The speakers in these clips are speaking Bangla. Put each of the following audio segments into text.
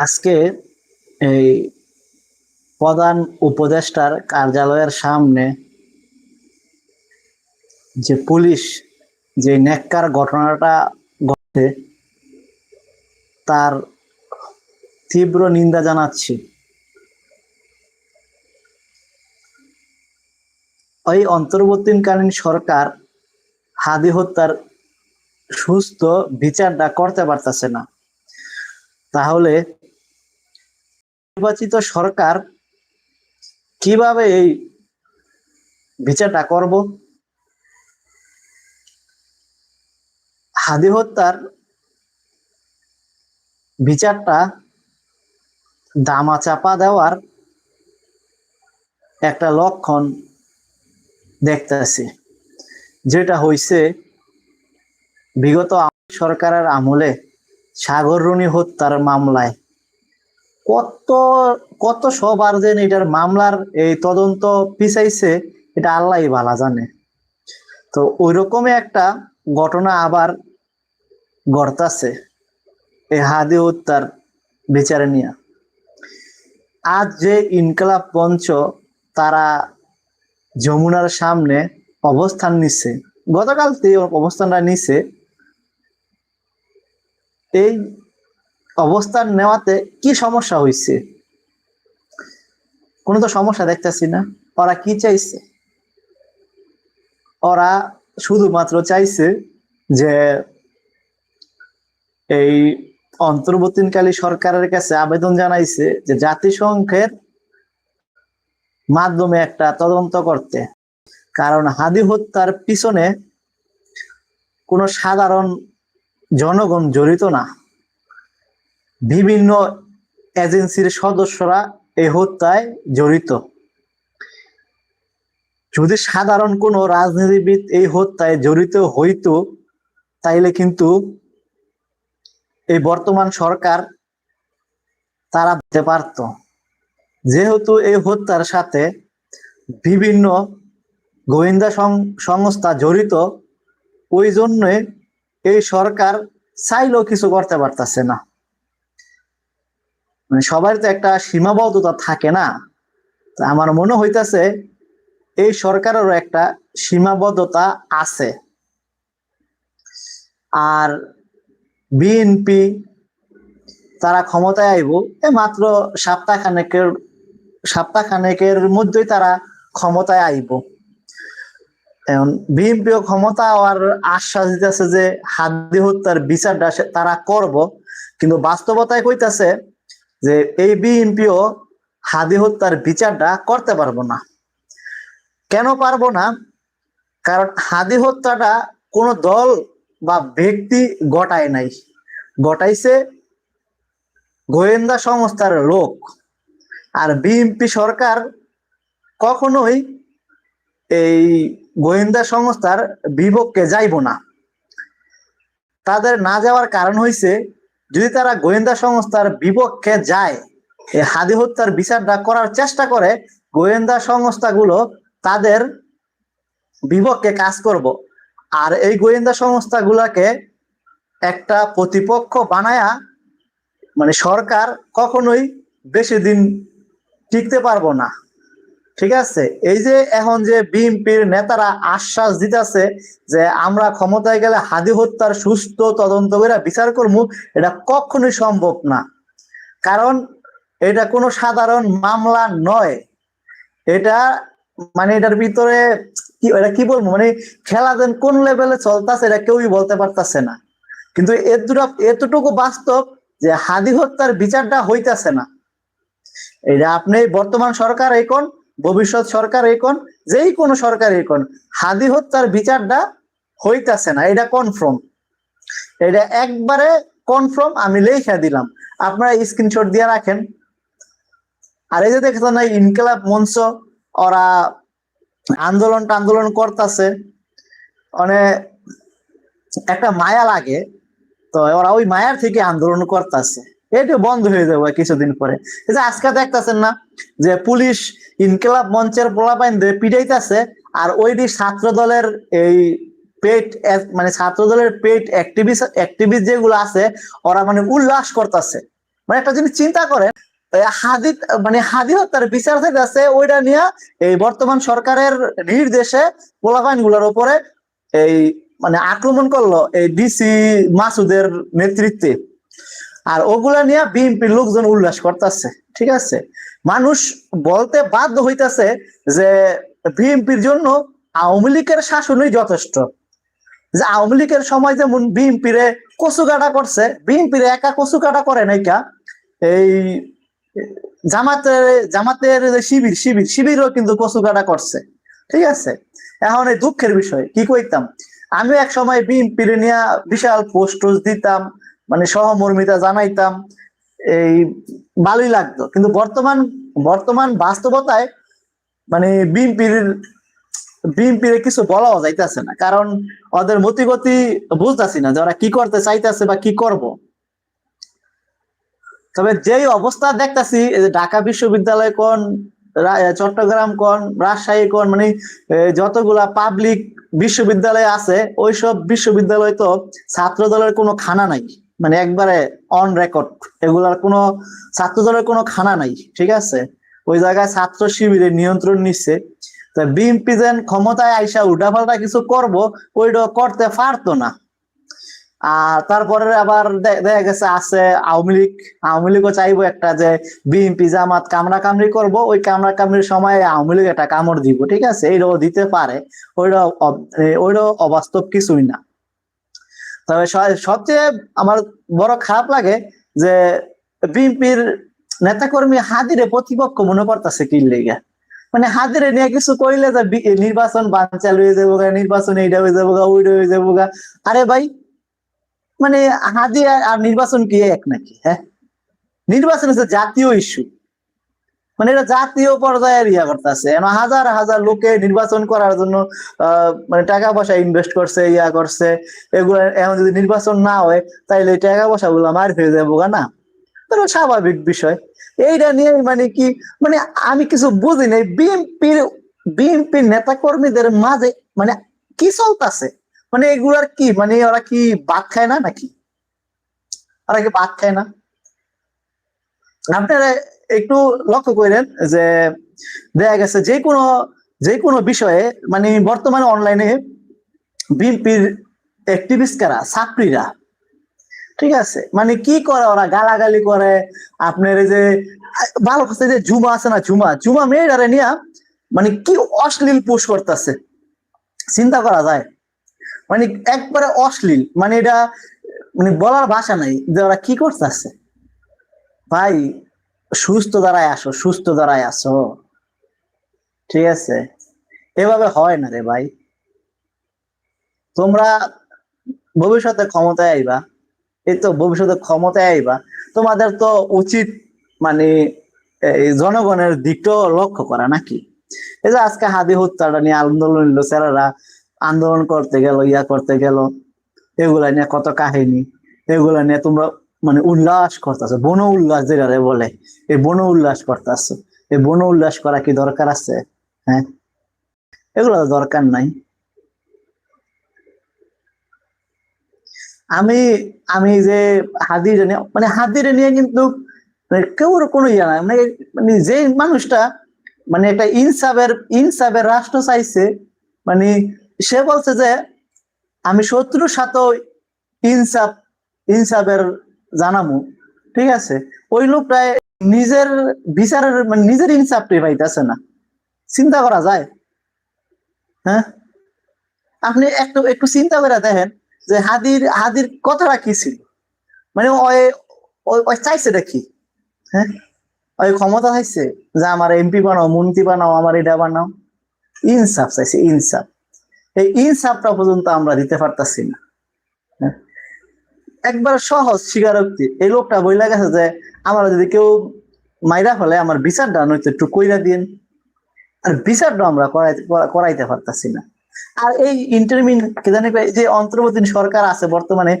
আজকে এই প্রধান উপদেষ্টার কার্যালয়ের সামনে যে পুলিশ যে নেককার ঘটনাটা ঘটে তার তীব্র নিন্দা জানাচ্ছি। ওই অন্তর্বর্তীকালীন সরকার হাদি হত্যার সুস্থ বিচারটা করতে পারতেছে না। তাহলে নির্বাচিত সরকার কীভাবে এই বিচারটা করব? হাদি হত্যার বিচারটা দামা চাপা দেওয়ার একটা লক্ষণ দেখতেছি, যেটা হইছে বিগত সরকারের আমলে সাগর রুনি হত্যার মামলায় কত কত সবার যেন এটার মামলার এই তদন্ত পিছাইছে, এটা আল্লাহ ভালা জানে। তো ওই রকমই একটা ঘটনা আবার ঘটতাছে এই হাদি হত্যার বিচারে নিয়ে। আজ যে ইনকলাব মঞ্চ তারা যমুনার সামনে অবস্থান নিচ্ছে গতকাল অবস্থানটা নিচ্ছে এই অবস্থান নেওয়াতে কি সমস্যা হয়েছে কোনো তো সমস্যা দেখতেছি না। ওরা কি চাইছে? ওরা শুধুমাত্র চাইছে যে এই অন্তর্বর্তীকালী সরকারের কাছে আবেদন জানাইছে যে জাতিসংঘের মাধ্যমে একটা তদন্ত করতে। কারণ হাদি হত্যার পিছনে কোনো সাধারণ জনগণ জড়িত না। বিভিন্ন এজেন্সির সদস্যরা এই হত্যায় জড়িত। যদি সাধারণ কোনো রাজনীতিবিদ এই হত্যায় জড়িত হইতো, তাইলে কিন্তু এই বর্তমান সরকার তারা দিতে পারত। যেহেতু এই হত্যার সাথে বিভিন্ন গোয়েন্দা সংস্থা জড়িত ওই জন্য এই সরকার চাইলেও কিছু করতে পারতেছে না। মানে সবার তো একটা সীমাবদ্ধতা থাকে না। আমার মনে হইতাছে এই সরকারেরও একটা সীমাবদ্ধতা আছে। আর বিএনপি তারা ক্ষমতায় আইব, এ মাত্র সপ্তাহ খানেকের সপ্তাহ খানেকের মধ্যেই তারা ক্ষমতায় আইব। এখন বিএনপিও ক্ষমতা আর আশ্বাস দিতেছে যে হাদি হত্যার বিচারটা তারা করব। কিন্তু বাস্তবতায় কইতাছে যে এই বিএনপিও হাদি হত্যার বিচারটা করতে পারব না। কেন পারব না? কারণ হাদি হত্যাটা কোনো দল বা ব্যক্তি গটায় নাই। গটাইছে গোয়েন্দা সংস্থার লোক। আর বিএনপি সরকার কখনোই এই গোয়েন্দা সংস্থার বিপক্ষে যাইব না। তাদের না যাওয়ার কারণ হইছে যদি তারা গোয়েন্দা সংস্থার বিপক্ষে যায় হাদি হত্যার বিচারটা করার চেষ্টা করে, গোয়েন্দা সংস্থাগুলো তাদের বিপক্ষে কাজ করব। আর এই গোয়েন্দা সংস্থাগুলাকে একটা প্রতিপক্ষ বানায়া মানে সরকার কখনোই বেশি দিন টিকতে পারব না। ঠিক আছে? এই যে এখন যে বিএনপির নেতারা আশ্বাস দিতেছে যে আমরা ক্ষমতায় গেলে হাদি হত্যার সুস্থ তদন্ত করে বিচার করব, এটা কখনোই সম্ভব না। কারণ এটা কোনো সাধারণ মামলা নয়। এটা মানে এটার ভিতরে কি, এটা কি বলব? মানে খেলা দেন কোন লেভেলে চলতেছে এটা কেউই বলতে পারতেছে না। কিন্তু এতটুকু এতটুকু বাস্তব যে হাদি হত্যার বিচারটা হইতাছে না। এটা আপনি বর্তমান সরকার এখন ভবিষ্যৎ সরকার এই এখন যেই কোনো সরকার এই এখন হাদি হত্যার বিচারটা হইতাছে না, এটা কনফার্ম এটা একবারে কনফার্ম আমি লেখা দিলাম। আপনারা স্ক্রিনশট দিয়ে রাখেন। আর এই যে দেখছেন না, ইনকলাব মঞ্চ, ওরা আন্দোলন আন্দোলন করতেছে। মানে একটা মায়া লাগে। তো ওরা ওই মায়ার থেকে আন্দোলন করতেছে। এটা বন্ধ হয়ে যাবে কিছুদিন পরে। এই যে আজকে দেখতেছেন না যে পুলিশ ইনকলাব মঞ্চের পোলাপাইন পিটাইতেছে, আর ওই দিক ছাত্র দলের এই পেট মানে ছাত্র দলের পেট অ্যাক্টিভিস্ট অ্যাক্টিভিস্ট যেগুলো আছে, ওরা মানে উল্লাস করতেছে। মানে একটা জিনিস চিন্তা করেন হাদি মানে হাদি হত্যার বিচার আছে ওইটা নিয়ে এই বর্তমান সরকারের নির্দেশে পোলাপাইনগুলোর উপরে এই মানে আক্রমণ করল এই ডিসি মাসুদের নেতৃত্বে। আর ওগুলা নিয়ে বিএনপির লোকজন উল্লাস করতেছে, ঠিক আছে? মানুষ বলতে বাধ্য হইতাছে যে বিএনপির জন্য আওয়ামী লীগের শাসনই যথেষ্ট। যে আওয়ামী লীগের সময় যেমন বিএনপিরে কচু কাটা করছে, বিএনপিরে একা কচু কাটা করে নাই কা? এই জামাতের জামাতের যে শিবির শিবির, শিবিরও কিন্তু কচু কাটা করছে, ঠিক আছে? এখন এই দুঃখের বিষয়, কি কইতাম? আমি এক সময় বিএনপির নিয়ে বিশাল পোস্ট দিতাম মানে সহমর্মিতা জানাইতাম, এই ভালোই লাগতো। কিন্তু বর্তমান বর্তমান বাস্তবতায় মানে বিএনপির বিএনপির কিছু বলাও যাইতেছে না। কারণ ওদের মতিগতি বুঝতেছি না যে ওরা কি করতে চাইতেছে বা কি করব। তবে যেই অবস্থা দেখতেছি ঢাকা বিশ্ববিদ্যালয় কোন চট্টগ্রাম কোন, রাজশাহী কোন মানে যতগুলা পাবলিক বিশ্ববিদ্যালয় আছে, ওইসব বিশ্ববিদ্যালয় তো ছাত্র দলের কোনো খানা নাই। মানে একবারে অন রেকর্ড এগুলার কোনো ছাত্র দলের কোনো খানা নাই, ঠিক আছে? ওই জায়গায় ছাত্র শিবিরের নিয়ন্ত্রণ নিচ্ছে। তা বিএনপি যেন ক্ষমতায় আইসা উল্টাপাল্টা কিছু করব ওইটা করতে পারতো না। আর তারপরে আবার দেখা গেছে আছে আওয়ামী লীগ। আওয়ামী লীগও চাইব একটা যে বিএনপি জামাত কামড়া কামড়ি করব, ওই কামড়া কামড়ির সময় আওয়ামী লীগ একটা কামড় দিব, ঠিক আছে? এইটাও দিতে পারে। ওইটা ওইটাও অবাস্তব কিছুই না। তবে সবচেয়ে আমার বড় খারাপ লাগে যে বিএনপির নেতাকর্মী হাদিরে প্রতিপক্ষ মনে করতেছে কি লেগে। মানে হাদিরে নিয়ে কিছু কইলে যে নির্বাচন বানচাল হয়ে যাব গা, নির্বাচন এইটা হয়ে যাব গা, ওইটা হয়ে যাব গা। আরে ভাই মানে আর আর নির্বাচন কি এক নাকি হ্যাঁ? নির্বাচন হচ্ছে জাতীয় ইস্যু মানে এটা জাতীয় পর্যায়ের ইয়া করতেছে। হাজার হাজার লোকে নির্বাচন করার জন্য মানে টাকা পয়সা ইনভেস্ট করছে, ইয়া করছে। এগুলো এখন যদি নির্বাচন না হয়, তাইলে টাকা পয়সা গুলো মার হয়ে যাব না? স্বাভাবিক বিষয়। এইটা নিয়ে মানে কি মানে আমি কিছু বুঝি নাই। বিএনপির বিএনপির নেতা কর্মীদের মাঝে মানে কি চলতেছে? মানে এগুলার কি মানে ওরা কি ভাত খায় না নাকি? ওরা কি ভাত খায় না? আপনারা একটু লক্ষ্য করেন যে দেখা গেছে যে কোনো যে কোনো বিষয়ে মানে বর্তমানে অনলাইনে বিএনপির অ্যাক্টিভিস্ট কারা? ছাত্রীরা। ঠিক আছে? মানে কি করে ওরা? গালাগালি করে। আপনার এই যে, ভালো যে ঝুমা আছে না, ঝুমা? ঝুমা মেয়েটারে নিয়ে মানে কি অশ্লীল পোস্ট করতেছে? চিন্তা করা যায়? মানে একবারে অশ্লীল। মানে এটা মানে বলার ভাষা নাই যে ওরা কি করতেছে? ভাই সুস্থ দাঁড়ায় আসো, সুস্থ দাঁড়ায় আসো। ঠিক আছে? এভাবে হয় না রে ভাই। তোমরা ভবিষ্যতে ক্ষমতায় আইবা। এই তো ভবিষ্যতে ক্ষমতায় আইবা। তোমাদের তো উচিত মানে জনগণের দিকটাও লক্ষ্য করা নাকি? এই যে আজকে হাদি হত্যাটা নিয়ে আন্দোলন নিল স্যারেরা আন্দোলন করতে গেল, ইয়া করতে গেল। এগুলা নিয়ে কত কাহিনী। এগুলা নিয়ে তোমরা মানে উল্লাস করতেছো, বন উল্লাস যেটা বলে, এই বন উল্লাস করতেছো, এই বন উল্লাস করা কি দরকার আছে? হ্যাঁ? এগুলো দরকার নাই। আমি আমি যে হাদিরে মানে হাদিরে নিয়ে কিন্তু মানে কেউ কোনো ইয়ে না মানে মানে যে মানুষটা মানে একটা ইনসাফের ইনসাফের রাষ্ট্র চাইছে মানে সে বলছে যে, আমি শত্রুর সাথেও ইনসাফ, ইনসাফের জানামু, ঠিক আছে? ওই লোকটায় নিজের বিচারের মানে নিজের ইনসাফটাই পাইতেছে না। চিন্তা করা যায়? হ্যাঁ? আপনি একটু একটু চিন্তা করে দেখেন যে হাদির হাদির কথাটা কি ছিল? মানে ওই চাইছে দেখি হ্যাঁ? ওই ক্ষমতা চাইছে যে আমার এমপি বানাও, মন্ত্রী বানাও, আমার এটা বানাও। ইনসাফ চাইছে, ইনসাফ। এই ইনসাফটা পর্যন্ত আমরা দিতে পারতাছি না? একবার সহজ স্বীকারোক্তি। এই লোকটা বইলা গেছে যে, আমার যদি কেউ মাইরা ফেলে, আমার বিচারটা নয়তো একটু কইরা দিন আর বিচারটা আমরা করাইতে পারতাছি না। আর এই ইন্টারমিন যে অন্তর্বর্তী সরকার আছে বর্তমানে,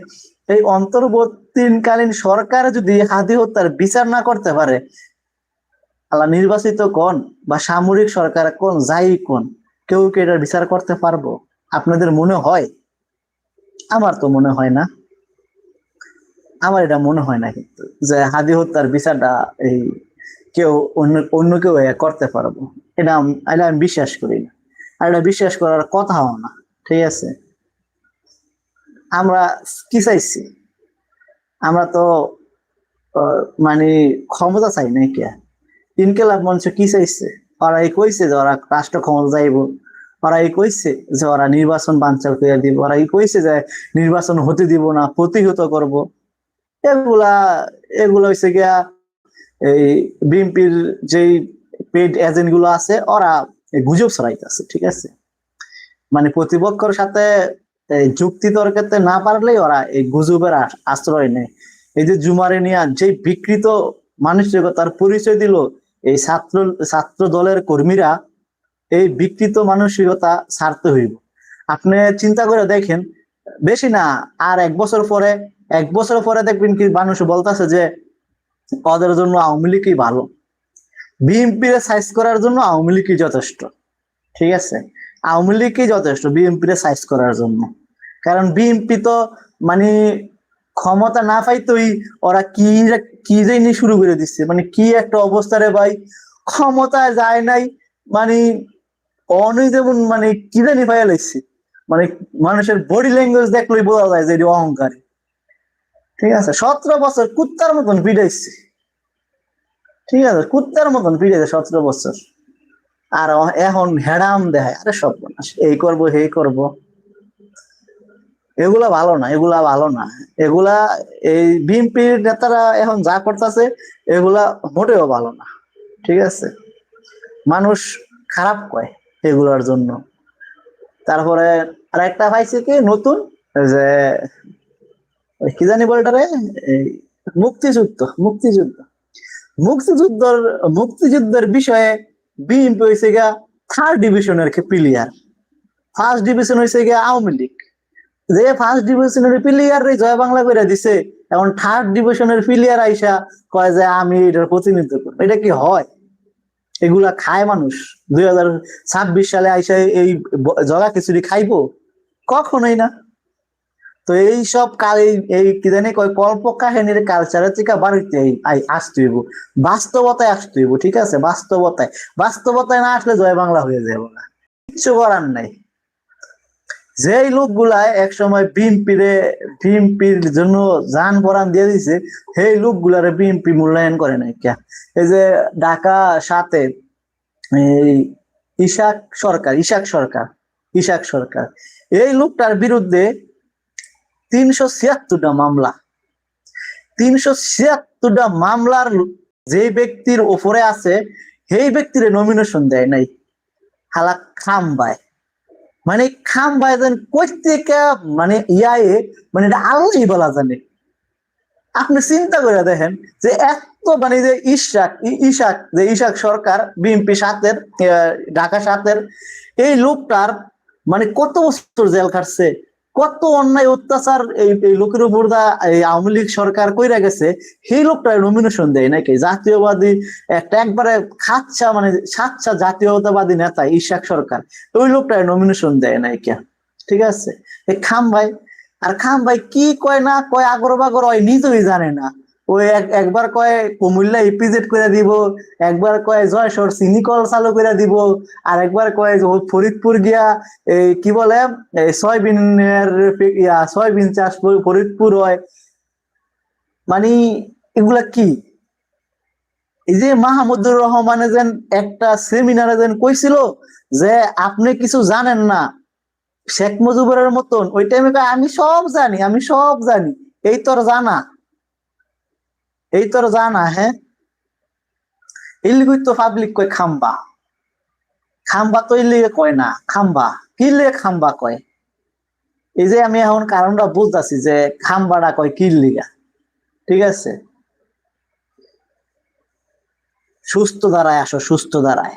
এই অন্তর্বর্তীকালীন সরকার যদি হাদি হত্যার বিচার না করতে পারে, আল্লাহ নির্বাচিত কোন বা সামরিক সরকার কোন, যাই কোন, কেউ কি এটার বিচার করতে পারব? আপনাদের মনে হয়? আমার তো মনে হয় না। আমার এটা মনে হয় না কিন্তু, যে হাদি হত্যার বিচারটা এই কেউ অন্য অন্য কেউ করতে পারব। এটা এটা আমি বিশ্বাস করি না। আর এটা বিশ্বাস করার কথাও না, ঠিক আছে? আমরা কি চাইছি? আমরা তো মানে ক্ষমতা চাই নাই কে ইনকেলাব মঞ্চ কি চাইছে? ওরা এই কইছে যে ওরা রাষ্ট্র ক্ষমতা যাইব ওরা এই কইছে যে ওরা নির্বাচন বাঞ্চাল করে দিব। ওরা এই কইছে যে নির্বাচন হতে দিব না, প্রতিহত করব। এগুলা, এগুলো হচ্ছে গিয়া এই বিএনপির যেই পেড এজেন্টগুলো আছে, ওরা গুজব ছড়াইতেছে, ঠিক আছে? মানে প্রতিপক্ষের সাথে যুক্তি তর্কাতে না পারলেই ওরা এই গুজবের আশ্রয় নেয়। এই যে জুমারে নিয়ে যে বিকৃত মানসিকতার পরিচয় দিল এই ছাত্র ছাত্র দলের কর্মীরা, এই বিকৃত মানসিকতা ছাড়তে হইব। আপনি চিন্তা করে দেখেন, বেশি না, আর এক বছর পরে এক বছর পরে দেখবেন কি মানুষ বলতেছে যে, ওদের জন্য আওয়ামী লীগই ভালো। বিএনপির সাইজ করার জন্য আওয়ামী লীগই যথেষ্ট। ঠিক আছে? আওয়ামী লীগই যথেষ্ট বিএনপির সাইজ করার জন্য। কারণ বিএনপি তো মানে ক্ষমতা না পাইতোই ওরা কি কি জানি শুরু করে দিচ্ছে। মানে কি একটা অবস্থা রে ভাই ক্ষমতা যায় নাই মানে অনই যেমন মানে কি জানি পাইয়া লাগছে মানে মানুষের বডি ল্যাঙ্গুয়েজ দেখলেই বোঝা যায় যে অহংকারী। ঠিক আছে? সতেরো বছর কুত্তার মতন পিটাইছে। ঠিক আছে? কুত্তার মতন পিটাইছে সতেরো বছর। আর এখন হেডাম দেখায়, আরে সব এই করব এই করব। এগুলা ভালো না, এগুলা ভালো না। এগুলা এই বিএনপির নেতারা এখন যা করতেছে, এগুলা মোটেও ভালো না। ঠিক আছে? মানুষ খারাপ কয় এগুলার জন্য। তারপরে আর একটা পাইছে কি নতুন? যে কি জানি বলটারে মুক্তিযুদ্ধ মুক্তিযুদ্ধ। মুক্তিযুদ্ধর, মুক্তিযুদ্ধের বিষয়ে বিএনপি হয়েছে গা থার্ড ডিভিশনের প্লেয়ার ফার্স্ট ডিভিশন হয়েছে গিয়া আওয়ামী লীগ। যে ফার্স্ট ডিভিশনের প্লেয়ার জয় বাংলা করে দিছে, এখন থার্ড ডিভিশনের প্লেয়ার আইসা কয় যে আমি এটার প্রতিনিধিত্ব করব। এটা কি হয়? এগুলা খায় মানুষ। দুই হাজার ছাব্বিশ সালে আইসা এই জগা খিচুড়ি খাইবো? কখনোই না। তো এই সব কাল এই- কি জানি কয় কাহিনীর কালচারের থেকে বাড়িতে আসতে হইব। বাস্তবতায় আসতে হইব, ঠিক আছে? বাস্তবতায়। বাস্তবতায় না আসলে জয় বাংলা হয়ে যাবে না। কিচ্ছু করার নাই। যেই লোকগুলা এক সময় বিএনপিরে, বিএনপির জন্য যান পরান দিয়ে দিছে, সেই লোকগুলারে বিএনপি মূল্যায়ন করে নাই কে এই যে ঢাকা সাথে এই ইশাক সরকার ইশাক সরকার ইশাক সরকার, এই লোকটার বিরুদ্ধে তিনশো ছিয়াত্তরটা মামলা। তিনশো ছিয়াত্তরটা মামলার যে ব্যক্তির ওপরে আছে, সেই ব্যক্তির নমিনেশন দেয় নাই। হালা খাম্বায়। মানে খাম বাইদেন থেকে মানে ইয়ায়ে মানে আল্লাহই বলা জানে। আপনি চিন্তা করে দেখেন যে এত মানে যে ইশাক ইশাক, যে ইশাক সরকার, বিএনপি সাতের ঢাকা সাতের, এই লোকটার মানে কত বছর জেল খাটছে? কত অন্যায় অত্যাচার এই লোকের উপর দা, এই আওয়ামী লীগ সরকার কইরা গেছে, সেই লোকটা নমিনেশন দেয় নাকি জাতীয়বাদী একটা একবারে খাচ্ছা মানে সাচ্ছা জাতীয়তাবাদী নেতা ইশাক সরকার, ওই লোকটা নমিনেশন দেয় নাই কে? ঠিক আছে? খাম ভাই, আর খাম ভাই কি কয় না কয় আগর বাগর হয় নিজেই জানে না। ওই একবার কয় কুমিল্লা ইপিজেড করে দিব, একবার কয় জয়সর সিনিকল চালু করে দিব, আর একবার কয় ফরিদপুর গিয়া এই কি বলে সয়াবিনের সয়াবিন চাষ ফরিদপুর হয়। মানে এগুলা কি? এই যে মাহমুদুর রহমানে যেন একটা সেমিনারে যেন কইছিল যে আপনি কিছু জানেন না, শেখ মুজিবুরের মতন, ওই টাইমে আমি সব জানি, আমি সব জানি, এই তোর জানা। এই তোর জানা হ্যাঁ ইলিগুই তো পাবলিক কয় খাম্বা। খাম্বা তো ইলিগে কয় না, খাম্বা। কি লিগে খাম্বা কয়? এই যে আমি এখন কারণটা বুঝতেছি যে খাম্বাটা কয় কি লিগা ঠিক আছে? সুস্থ দাঁড়ায় আসো, সুস্থ দাঁড়ায়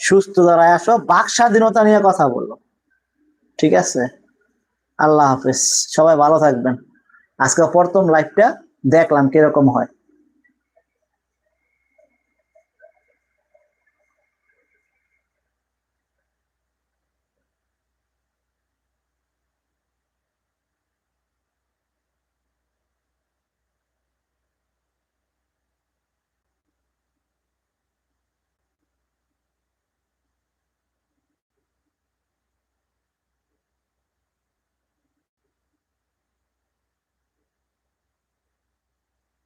সুস্থ দাঁড়ায় আসো, বাক স্বাধীনতা নিয়ে কথা বলো। ঠিক আছে? আল্লাহ হাফিজ। সবাই ভালো থাকবেন। আজকে প্রথম লাইভটা দেখলাম কীরকম হয়।